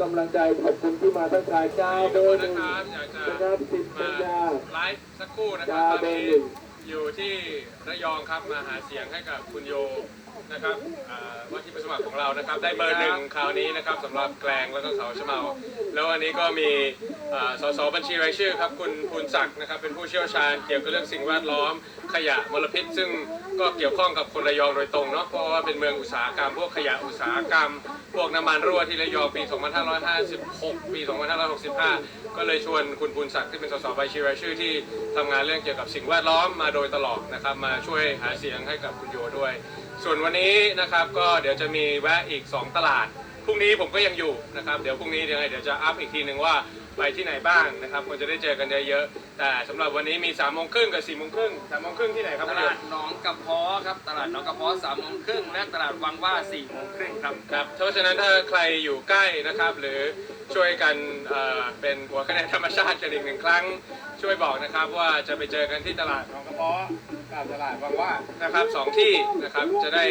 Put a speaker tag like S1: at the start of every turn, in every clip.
S1: กำลังใจขอบคุณที่มาทักทายเจ้า
S2: ขอบ
S1: เบอ
S2: คุณ
S1: ร์หนึ่ง
S2: นะครับอยากจะ
S1: นะครับสิบปั
S2: มา
S1: ญญา
S2: ไลฟ์สักครู่นะครับ
S1: จ้า
S2: ตอนนี้
S1: เบอร์หนึ่ง
S2: อยู่ที่ระยองครับมาหาเสียงให้กับคุณโยนะครับอ่าว่าที่ผู้สมัครของเรานะครับ ได้เบอร์หนึ่งคราวนี้นะครับสำหรับแกลงแล้วก็เขาชะเมาแล้ววันนี้ก็มีอ่าสสบัญชีรายชื่อครับคุณภูนศักดิ์นะครับเป็นผู้เชี่ยวชาญเกี่ยวกับเรื่องสิ่งแวดล้อมขยะมลพิษ ซึ่งก็เกี่ยวข้องกับคนระยองโดยตรงเนาะเพราะว่าเป็นเมืองอุตสาหกรรม พวกขยะอุตสาหกรรม พวกน้ำมันรั่วที่ระยองปี 2556 ปี 2565 ก็เลยชวนคุณภูนศักดิ์ที่เป็นสสบัญชีรายชื่อที่ทำงานเรื่องเกี่ยวกับสิ่งแวดล้อมมาโดยตลอดนะครับ มาช่วยหาเสียงให้กับคุณโยด้วย ส่วนวันนี้นะครับก็เดี๋ยวจะมีแวะอีก 2 ตลาดพรุ่งนี้ผมก็ยังอยู่นะครับเดี๋ยวพรุ่งนี้เดี๋ยวไงเดี๋ยวจะอัพอีกทีหนึ่งว่าไปที่ไหนบ้างนะครับควรจะได้เจอกันเยอะๆแต่สำหรับวันนี้มี3ามโมงครึ่งกับ4ี่โมงครึ่งสามโมงครึ่งที่ไหนครับ
S3: ต
S2: คุณโย
S3: ลาดหนองกระเพาะครับตลาดหนองกระเพาะสามโมงครึ่งและตลาดวังว่าสี่โมงครึ่งครับ
S2: ครับเพราะฉะนั้นถ้าใครอยู่ใกล้นะครับหรือช่วยกันเเป็นหัวคะแนนธรรมชาติกันอีกหนึ่งครั้ง ช่วยบอกนะครับว่าจะไปเจอกันที่ตลาดหนองกระเพาะกับตลาดวังว่านะครับสองที่นะครับจะได้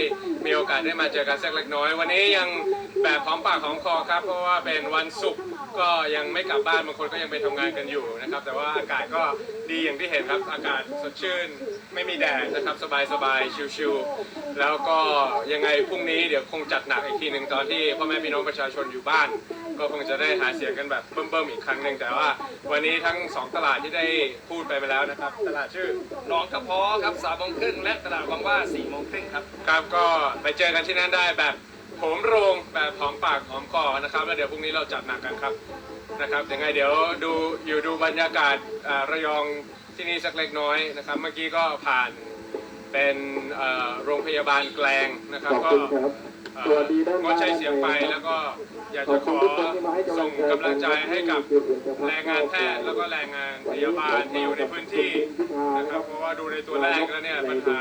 S2: มีโอกาสได้มาเจอกันสักเล็กน้อย วันนี้ยังแบบหอมปากหอมคอครับ เพราะว่าเป็นวันศุกร์ก็ยังไม่กลับบ้านบางคนก็ยังไปทำงานกันอยู่นะครับ แต่ว่าอากาศก็ดีอย่างที่เห็นครับอากาศสดชื่น ไม่มีแดดนะครับสบายสบายชิลๆแล้วก็ยังไงพรุ่งนี้เดี๋ยวคงจัดหนักอีกทีหนึ่งตอนที่พ่อแม่พี่น้องประชาชนอยู่บ้าน ก็คงจะได้หาเสียงกันแบบเบิ่มๆอีกครั้งหนึ่งแต่ว่า วันนี้ทั้งสองตลาดที่ได้พูดไปไปแล้วนะครับ ตลาดชื่อ
S3: หนองกระเพาะครับสามโมงครึ่งและตลาดวังว่าสี่โมงครึ่งครับ
S2: ครับก็ไปเจอกันที่นั่นได้แบบโหมโรงแบบหอมปากหอมคอนะครับแล้วเดี๋ยวพรุ่งนี้เราจัดหนักกันครับนะครับยังไงเดี๋ยวดูอยู่ดูบรรยากาศาระยองที่นี่สักเล็กน้อยนะครับ เมื่อกี้ก็ผ่านเป็นโรงพยาบาลแกลงนะครับ
S1: ขอบ
S2: ก็
S1: คุณครับ
S2: เอ่อ
S1: สวัสดีด้าน
S2: งดใช้เสียงไปแล้วก็อยากจะขอส่งกำลังใจให้กับแรงงานแพทย์แล้วก็แรงงานพยาบาลที่อยู่ในพื้นที่นะครับเพราะว่าดูในตัวเลขแล้วเนี่ยปัญหา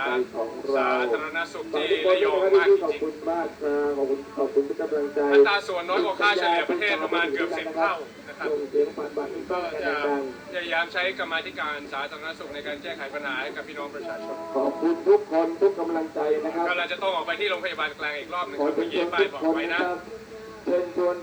S2: สาธารณสุขที่ระยองมากจ
S1: ขอบ
S2: ริง
S1: คุณมากครับขอบคุณขอบคุณทุกกำลังใจ
S2: ๆอัตราส่วนน้อยกว่าค่าเฉลี่ยประเทศประมาณเกือบสิบเท่านะครับ
S1: ส่งเสียงปานบัน
S2: ก็
S1: ก็
S2: จะ
S1: ดัง
S2: พยายามใช้กรรมาธิการสาธารณสุขในการแก้ไขปัญหาให้กับพี่น้องประชาชน
S1: ขอบคุณทุกคนทุกกำลังใจนะครับ
S2: ก็เราจะต้องออกไปที่โรงพยาบาลกลางอีกรอบหนึงผู้ให
S1: ญ่
S2: บ้า
S1: น
S2: ป้าย
S1: ทุก
S2: บอกไว้
S1: นะเชิญชวน